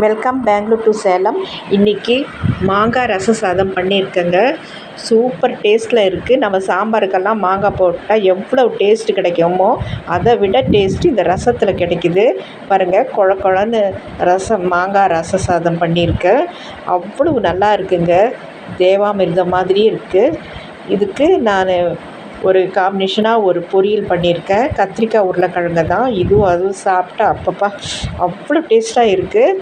Welcome Bangalore to Salem இன்றைக்கி மாங்காய் ரச சாதம் பண்ணியிருக்கேங்க. சூப்பர் டேஸ்ட்டில் இருக்குது நம்ம சாம்பாருக்கெல்லாம் மாங்காய் போட்டால் எவ்வளோ டேஸ்ட்டு கிடைக்குமோ அதை விட டேஸ்ட்டு இந்த ரசத்தில் கிடைக்குது. பாருங்கள் கொழ கொழன்னு ரசம் மாங்காய் ரச சாதம் பண்ணியிருக்கேன். அவ்வளவு நல்லா இருக்குங்க. தேவாமிர்தம் மாதிரி இருக்குது இதுக்கு நான் ஒரு காம்பினேஷனாக ஒரு பொரியல் பண்ணியிருக்கேன். கத்திரிக்காய் உருளைக்கிழங்கு தான். இதுவும் அதுவும் சாப்பிட்டா அப்பப்பா அவ்வளோ டேஸ்ட்டாக இருக்குது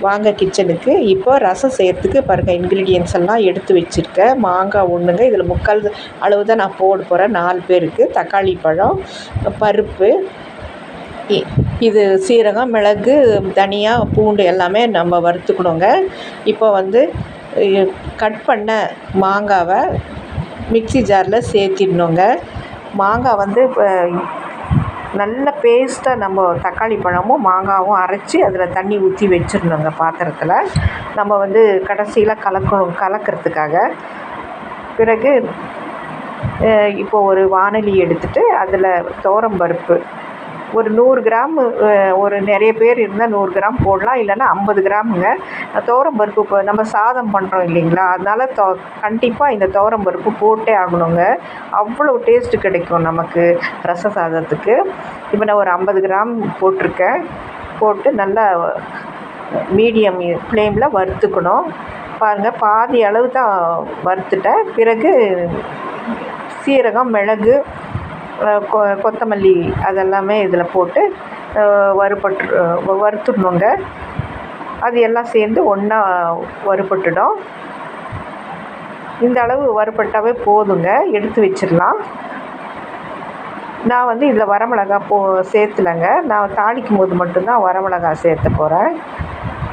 வாங்க கிச்சனுக்கு இப்போ ரசம் செய்கிறதுக்கு பாருங்கள் இன்க்ரீடியன்ஸ் எல்லாம் எடுத்து வச்சுருக்கேன். மாங்காய் ஒன்றுங்க இதில் முக்கால் அளவு தான் நான் போட போகிறேன் நாலு பேருக்கு. தக்காளி பழம் பருப்பு இ- இது சீரகம் மிளகு தனியாக பூண்டு எல்லாமே நம்ம வறுத்துக்கணுங்க. இப்போ வந்து கட் பண்ண மாங்காவை மிக்ஸி ஜாரில் சேர்த்திடணுங்க. மாங்காய் வந்து இப்போ நல்ல பேஸ்ட்டாக நம்ம தக்காளி பழமும் மாங்காவும் அரைச்சி அதில் தண்ணி ஊற்றி வச்சிடணுங்க பாத்திரத்தில். நம்ம வந்து கடைசியில் கலக்கணும் கலக்கிறதுக்காக. பிறகு இப்போ ஒரு வானொலி எடுத்துகிட்டு அதில் பருப்பு ஒரு நூறு கிராம் ஒரு நிறைய பேர் இருந்தால் நூறு கிராம் போடலாம் இல்லைன்னா ஐம்பது கிராமுங்க. பருப்பு இப்போ நம்ம சாதம் பண்ணுறோம் இல்லைங்களா? அதனால் தோ கண்டிப்பாக இந்த பருப்பு போட்டே ஆகணுங்க. அவ்வளோ டேஸ்ட்டு கிடைக்கும் நமக்கு ரச சாதத்துக்கு. இப்போ நான் ஒரு ஐம்பது கிராம் போட்டிருக்கேன். போட்டு நல்லா மீடியம் ஃப்ளேமில் வறுத்துக்கணும். பாருங்கள் பாதி அளவு தான் வறுத்துட்டேன். பிறகு சீரகம் மிளகு கொ கொத்தமல்லி அதெல்லாமே இதில் போட்டு வறுபட்டு வறுத்துடணுங்க. அது எல்லாம் சேர்ந்து ஒன்றா வறுபட்டுடும். இந்த அளவு வறுபட்டாவே போதுங்க. எடுத்து வச்சிடலாம். நான் வந்து இதில் வரமிளகா போ சேர்த்துலங்க. நான் தாளிக்கும் போது மட்டும்தான் வரமிளகா சேர்த்த போகிறேன்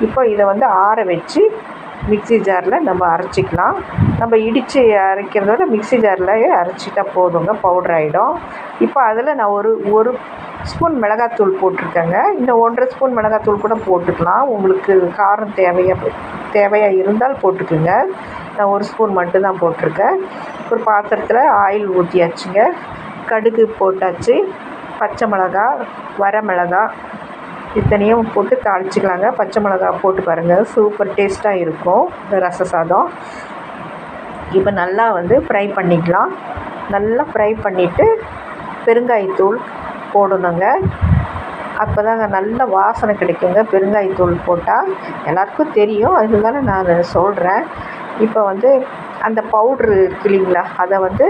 இப்போ இதை வந்து ஆற வச்சு மிக்ஸி ஜாரில் நம்ம அரைச்சிக்கலாம். நம்ம இடித்து அரைக்கிறத விட மிக்ஸி ஜார்லேயே அரைச்சிட்டா போதுங்க பவுடர் ஆகிடும் இப்போ அதில் நான் ஒரு ஒரு ஸ்பூன் மிளகாத்தூள் போட்டிருக்கேங்க. இன்னும் ஒன்றரை ஸ்பூன் மிளகாத்தூள் கூட போட்டுக்கலாம். உங்களுக்கு காரம் தேவையாக தேவையாக இருந்தால் போட்டுக்குங்க. நான் ஒரு ஸ்பூன் மட்டும்தான் போட்டிருக்கேன். ஒரு பாத்திரத்தில் ஆயில் ஊற்றியாச்சுங்க கடுகு போட்டாச்சு. பச்சை மிளகா இத்தனையும் போட்டு தாளிச்சிக்கலாங்க. பச்சை மிளகா போட்டு பாருங்கள் சூப்பர் டேஸ்ட்டாக இருக்கும். இந்த ரச சாதம். இப்போ நல்லா வந்து ஃப்ரை பண்ணிக்கலாம். நல்லா ஃப்ரை பண்ணிவிட்டு பெருங்காயத்தூள் போடணுங்க. அப்போ தாங்க நல்ல வாசனை கிடைக்குங்க. பெருங்காயத்தூள் போட்டால் எல்லாருக்கும் தெரியும். அதுதானே நான் சொல்கிறேன் இப்போ வந்து அந்த பவுட்ரு இருக்கு இல்லைங்களா? அதை வந்து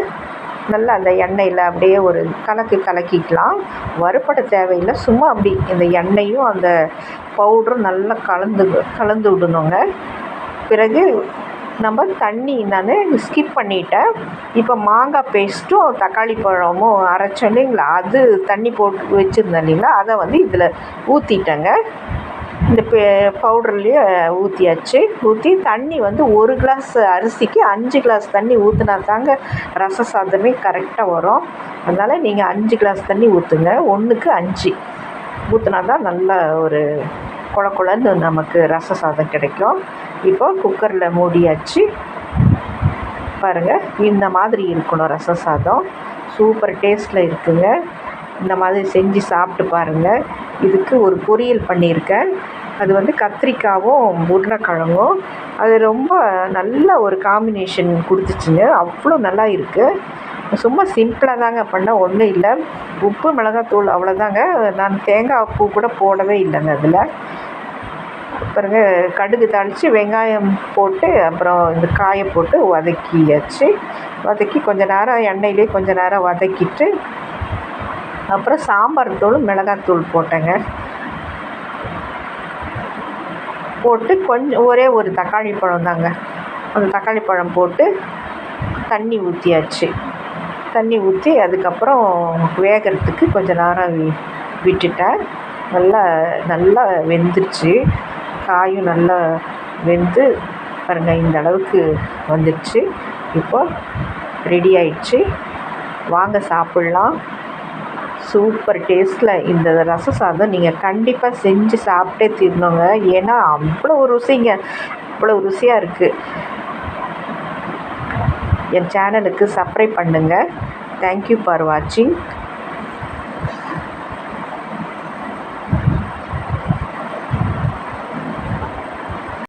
நல்லா அந்த எண்ணெயில் அப்படியே ஒரு கலக்கி கலக்கிக்கலாம். வறுப்பட தேவையில்லை. சும்மா அப்படி இந்த எண்ணெயும் அந்த பவுடரும் நல்லா கலந்து கலந்து விடணுங்க. பிறகு நம்ம தண்ணி நான் ஸ்கிப் பண்ணிட்டேன். இப்போ மாங்காய் பேஸ்ட்டும் தக்காளி பழமும் அரைச்சோம் இல்லைங்களா? அது தண்ணி போட்டு வச்சுருந்தேன் இல்லைங்களா? அதை வந்து இதில் ஊற்றிட்டேங்க இந்த பே பவுடர்லேயே ஊற்றியாச்சு ஊற்றி தண்ணி வந்து ஒரு கிளாஸ் அரிசிக்கு அஞ்சு கிளாஸ் தண்ணி ஊற்றினா தாங்க ரச சாதமே கரெக்டாக வரும். அதனால் நீங்கள் அஞ்சு கிளாஸ் தண்ணி ஊற்றுங்க ஒன்றுக்கு அஞ்சு. ஊற்றினா தான் நல்ல ஒரு குழ குழன்னு நமக்கு ரச சாதம் கிடைக்கும். இப்போ குக்கரில் மூடியாச்சு. பாருங்கள் இந்த மாதிரி இருக்கணும் ரச சாதம். சூப்பர் டேஸ்ட்டில் இருக்குங்க. இந்த மாதிரி செஞ்சு சாப்பிட்டு பாருங்கள் இதுக்கு ஒரு பொரியல் பண்ணியிருக்கேன். அது வந்து கத்திரிக்காவும் உருளைக்கிழங்கும் அது ரொம்ப நல்ல ஒரு காம்பினேஷன் கொடுத்துச்சுங்க. அவ்வளோ நல்லா இருக்குது சும்மா சிம்பிளாக தாங்க பண்ண ஒன்றும் இல்லை. உப்பு மிளகாத்தூள் அவ்வளோதாங்க நான் தேங்காய் பூ கூட போடவே இல்லைங்க அதில். பிறகு கடுகு தாளித்து வெங்காயம் போட்டு அப்புறம் இந்த காயை போட்டு வதக்கியாச்சு. வதக்கி கொஞ்சம் நேரம் எண்ணெயிலே கொஞ்சம் நேரம் வதக்கிட்டு அப்புறம் சாம்பார் தூள் மிளகாத்தூள் போட்டேங்க. போட்டு கொஞ்சம் ஒரே ஒரு தக்காளி பழம் தாங்க. அந்த தக்காளி பழம் போட்டு தண்ணி ஊற்றியாச்சு தண்ணி ஊற்றி அதுக்கப்புறம் வேகிறதுக்கு கொஞ்சம் நேரம் வி- விட்டுட்டேன் நல்லா நல்லா வெந்துருச்சு. காயும் நல்லா வெந்து பாருங்கள் இந்த அளவுக்கு வந்துடுச்சு இப்போ ரெடி ஆயிடுச்சு. வாங்க சாப்பிட்லாம். சூப்பர் டேஸ்ட்டில் இந்த ரச சாதம் நீங்கள் கண்டிப்பாக செஞ்சு சாப்பிட்டே தீரணுங்க. ஏன்னா அவ்வளோ ருசிங்க. அவ்வளோ ருசியாக இருக்குது என் சேனலுக்கு சப்ஸ்கிரைப் பண்ணுங்கள் தேங்க்யூ ஃபார் வாட்சிங்